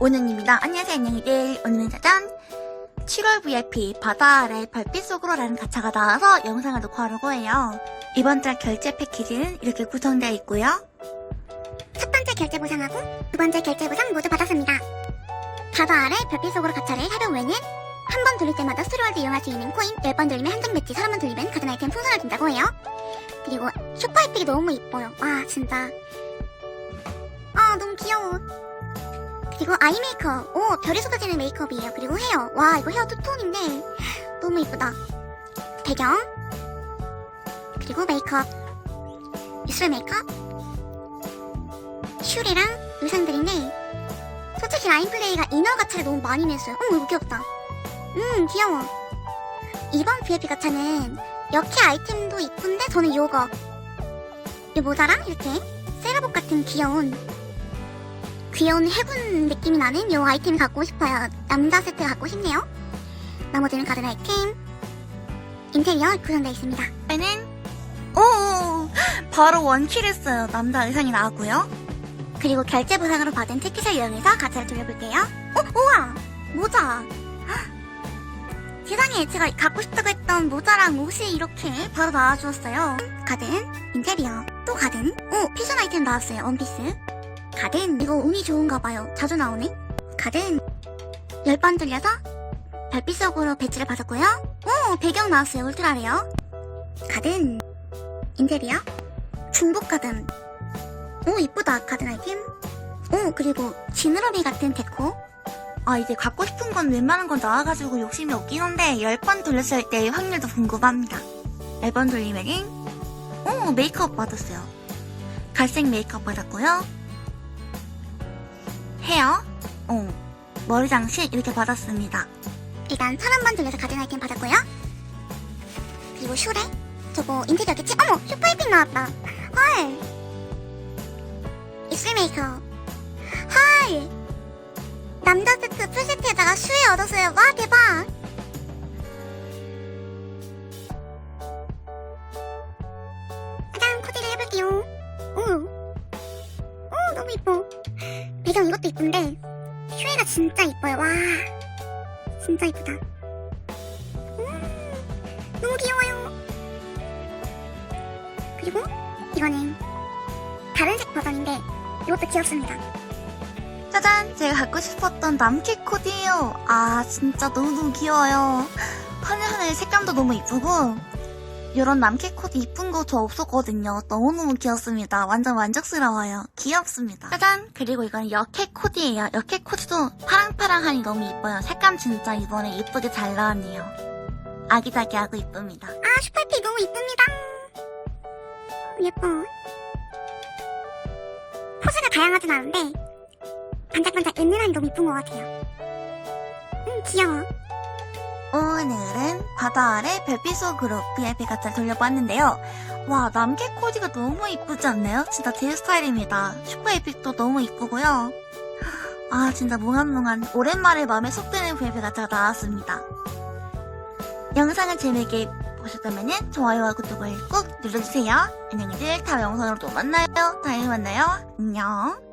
오늘입니다. 안녕하세요, 안녕히들. 오늘은 짜잔! 7월 VIP 바다 아래 별빛 속으로라는 가차가 나와서 영상을 녹화 하려고 해요. 이번 달 결제 패키지는 이렇게 구성되어 있고요. 첫 번째 결제 보상하고 두 번째 결제 보상 모두 받았습니다. 바다 아래 별빛 속으로 가차를 해병 외에는 한 번 돌릴 때마다 스토리월드 이용할 수 있는 코인 10번 돌리면 한정 배지 30번 돌리면 같은 아이템 풍선을 준다고 해요. 그리고 쇼파이픽이 너무 이뻐요. 와 진짜 아 너무 귀여워. 그리고 아이 메이크업. 오 별이 쏟아지는 메이크업이에요. 그리고 헤어. 와 이거 헤어 투톤인데 너무 이쁘다. 배경 그리고 메이크업 입술 메이크업 슈리랑 의상들인데 솔직히 라인 플레이가 이너 가차를 너무 많이 냈어요. 어머 이거 귀엽다. 음 귀여워. 이번 VIP 가차는 역해 아이템도 이쁜데 저는 요거 이 모자랑 이렇게 세라복 같은 귀여운 귀여운 해군 느낌이 나는 요 아이템 갖고 싶어요. 남자 세트 갖고 싶네요. 나머지는 가든 아이템 인테리어 구성되어 있습니다. 저희는 오 바로 원킬 했어요. 남자 의상이 나왔고요. 그리고 결제 보상으로 받은 티켓을 이용해서 가차를 돌려볼게요. 어, 우와! 모자! 헉! 세상에 제가 갖고 싶다고 했던 모자랑 옷이 이렇게 바로 나와주었어요. 가든, 인테리어, 또 가든, 오, 패션 아이템 나왔어요. 원피스. 가든, 이거 운이 좋은가 봐요. 자주 나오네. 가든, 10번 돌려서 별빛 속으로 배지를 받았고요. 오, 배경 나왔어요. 울트라레요. 가든, 인테리어, 중복 가든, 오 이쁘다 가든 아이템 오 그리고 지느러미 같은 데코 아 이제 갖고 싶은 건 웬만한 건 나와가지고 욕심이 없긴 한데 10번 돌렸을 때의 확률도 궁금합니다. 10번 돌리면은 오 메이크업 받았어요. 갈색 메이크업 받았고요. 헤어, 오 머리 장식 이렇게 받았습니다. 일단 번 돌려서 가든 아이템 받았고요. 그리고 슈레 저거 인테리어겠지? 어머 슈퍼이핑 나왔다. 헐. 입술 메이크업 헐. 남자 세트 풀세트에다가 슈에 얻었어요. 와 대박 배경 이것도 이쁜데 슈에가 진짜 이뻐요 와 진짜 이쁘다. 음, 너무 귀여워요. 그리고 이거는 다른 색 버전인데 이것도 귀엽습니다. 짜잔! 제가 갖고 싶었던 남캐 코디예요. 아 진짜 너무너무 귀여워요. 하늘하늘 색감도 너무 이쁘고 이런 남캐 코디 이쁜 거 저 없었거든요. 너무너무 귀엽습니다. 완전 만족스러워요. 귀엽습니다. 짜잔! 그리고 이건 여캐 코디예요. 여캐 코디도 파랑파랑하니 너무 이뻐요. 색감 진짜 이번에 이쁘게 잘 나왔네요. 아기자기하고 이쁩니다. 아 슈퍼피 너무 이쁩니다. 예뻐. 포즈가 다양하진 않은데 반짝반짝 은은하니 너무 이쁜 것 같아요. 음 귀여워. 오늘은 바다 아래 별빛 속으로 VIP 가짜 돌려봤는데요. 와, 남캐 코디가 너무 이쁘지 않나요? 진짜 제 스타일입니다. 슈퍼 에픽도 너무 이쁘고요. 아, 진짜 몽환몽환 오랜만에 마음에 쏙 드는 VIP 가짜가 나왔습니다. 영상을 재미있게 보셨다면 좋아요와 구독을 꼭 눌러주세요. 안녕히들 다음 영상으로 또 만나요. 다음에 만나요. 안녕.